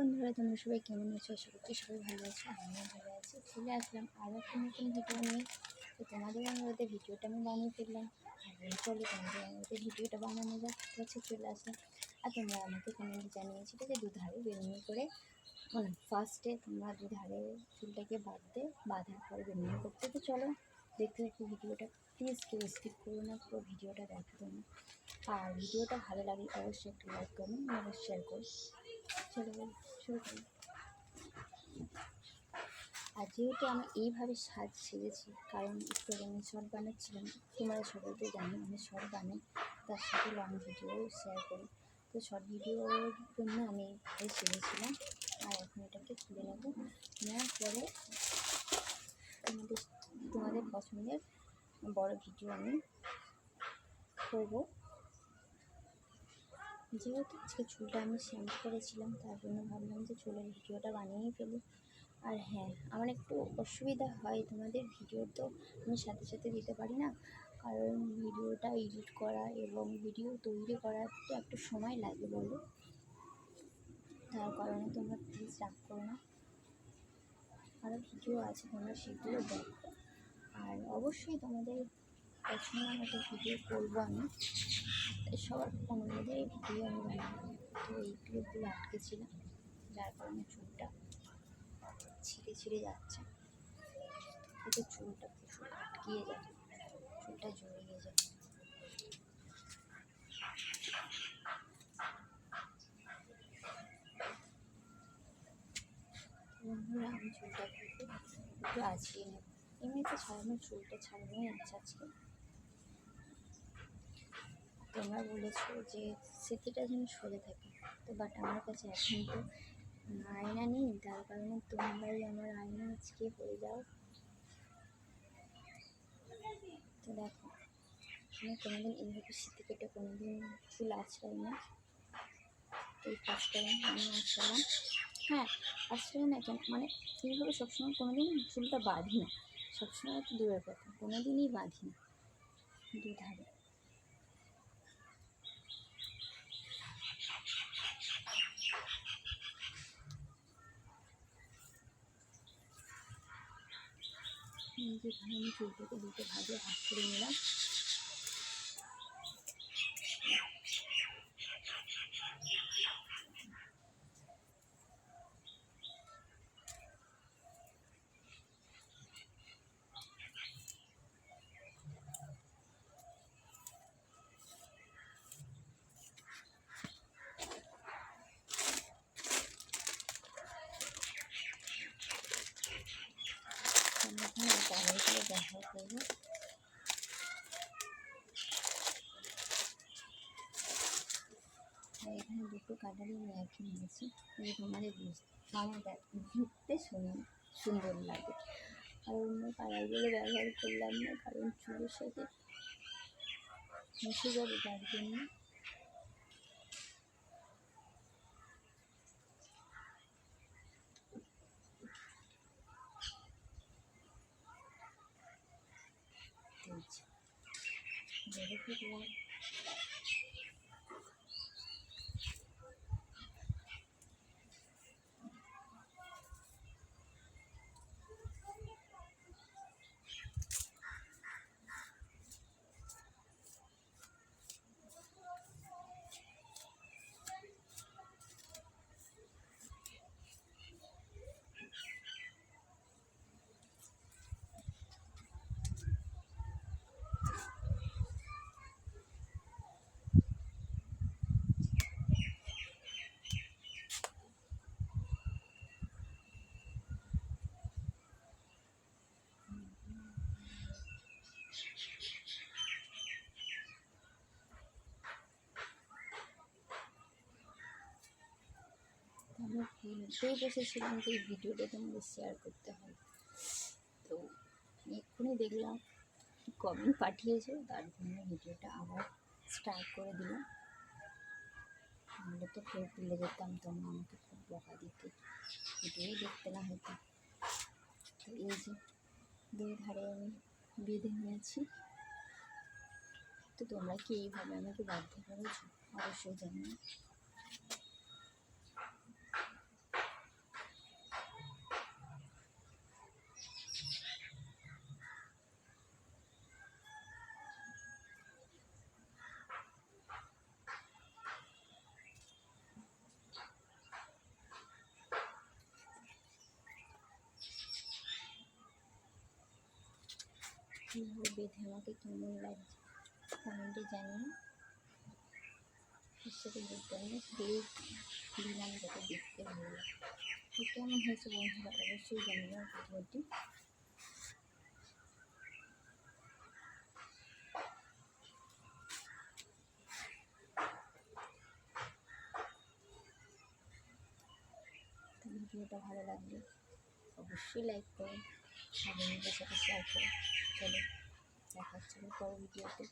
বন্ধুরা, তোমরা সবাই কেমন আছো? আশা করছি সবাই ভালো আছো, আমিও ভালো আছি। চলে আসলাম আরও একটা নতুন ভিডিও নিয়ে। তো তোমাদের অনুরোধে ভিডিওটা আমি বানিয়ে ফেললাম। আর চলো তোমাদের অনুরোধে ভিডিওটা বানানো যাক। হচ্ছে চলে আসলাম। আর তোমরা আমাকে কমেন্ট জানিয়েছিলে যে দুধারে বেরুনি করে মানে ফার্স্টে তোমরা দুধারে চুলটাকে বাঁধতে, বাঁধার পরে বেরুনি করতে। তো চলো দেখতে দেখতে ভিডিওটা প্লিজ কেউ স্কিপ করো না, পুরো ভিডিওটা দেখো তোমরা আর ভিডিওটা ভালো লাগে অবশ্যই একটু লাইক করুন এবং শেয়ার করুন চলো শুরু করি। আর যেহেতু আমি এইভাবে সাজ সেজেছি, কারণ একটু আমি শর্ট বানাচ্ছিলাম, তোমরা সবাই তো জানো আমি শর্ট বানাই, তার সাথে লং ভিডিও শেয়ার করি। তো শর্ট ভিডিওর জন্য আমি এইভাবে সেজেছিলাম, আর এখন এটাকে খুলে নেব। নেওয়ার পরে তোমাদের তোমাদের পছন্দের বড় ভিডিও আমি করব। যেহেতু আজকে চুলটা আমি শ্যাম্পু করেছিলাম, তার জন্য ভাবলাম যে চুলের ভিডিওটা বানিয়েই ফেলি। আর হ্যাঁ আমার একটু অসুবিধা হয় তোমাদের ভিডিও তো আমি সাথে সাথে দিতে পারি না। কারণ ভিডিওটা এডিট করা এবং ভিডিও তৈরি করাতে একটু সময় লাগে বলো। তার কারণে তোমরা প্লিজ রাগ করো না। আরও ভিডিও আছে, তোমরা সেগুলো দেখো। আর অবশ্যই তোমাদের পছন্দ মতো ভিডিও করব আমি। সবার অনুরোধে ভিডিও আমি বানাবো। তো এই ক্লিপগুলো আটকেছিলাম যার কারণে চুলটা ছিঁড়ে ছিঁড়ে যাচ্ছে। এতে চুলটা প্রচুর আটকিয়ে যায় চুলটা জড়িয়ে যায় বন্ধুরা আমি চুলটা একটু আঁচড়িয়ে নেব এমনিতে ছাড়ানো চুলটা ছাড়ানোই আছে আজকে। তোমরা বলেছ যে স্মৃতিটা যেন সরে থাকে, তো বাট আমার কাছে এখন তো আয়না নেই, তার কারণে তোমরাই আমার আয়না আজকে হয়ে যাও। তো দেখো, আমি কোনোদিন এইভাবে স্মৃতি কেটে কোনোদিন চুল আছড়াই না। এই কাজটা আমি আছড়ালাম হ্যাঁ আছড়াই না কেন মানে এইভাবে সবসময় কোনোদিন চুলটা বাঁধি না। সবসময় তো দূরের কথা কোনো দিনই বাঁধি না। দুধারে যেখানে আমি চুলটাকে দুটো ভাগে ভাগ করে নিলাম। এখানে কালারগুলো ব্যবহার করব এখানে দুটো কালারই আমি একই নিয়েছি তোমাদের মানে দেখতে সুন্দর সুন্দর লাগে আর অন্য কালারগুলো ব্যবহার করলাম না কারণ চুলের সাথে মিশে যাবে তার জন্য বেড়ে আমি ভুলতেই বসেছিলাম যে এই ভিডিওটা তোমাদের শেয়ার করতে হবে তো এক্ষুনি দেখলাম কমেন্ট পাঠিয়েছে, তার জন্য ভিডিওটা আবার স্টার্ট করে দিলাম। নাহলে তো ফের ভুলে যেতাম, তোমরা আমাকে খুব বকা দিতে। ভিডিওই দেখতে না হতো। তো এই যে, দুই ধারে আমি বেঁধে নিয়েছি। তো তোমরা কি এইভাবে আমাকে বাধ্য করেছ? অবশ্যই জানিও। কীভাবে বেঁধে আমাকে কেমন লাগছে? কমেন্টে জানিয়ে সাথে বলতে আমি বেশ দিলাম যাতে দেখতে ভালো লাগে। কেমন হয়েছে বন্ধুরা? অবশ্যই জানিও ভিডিওটি। ভিডিওটা ভালো লাগলে অবশ্যই লাইক করো। বন্ধুদের সাথে শেয়ার করো চলো দেখা হচ্ছে পরের ভিডিওতে।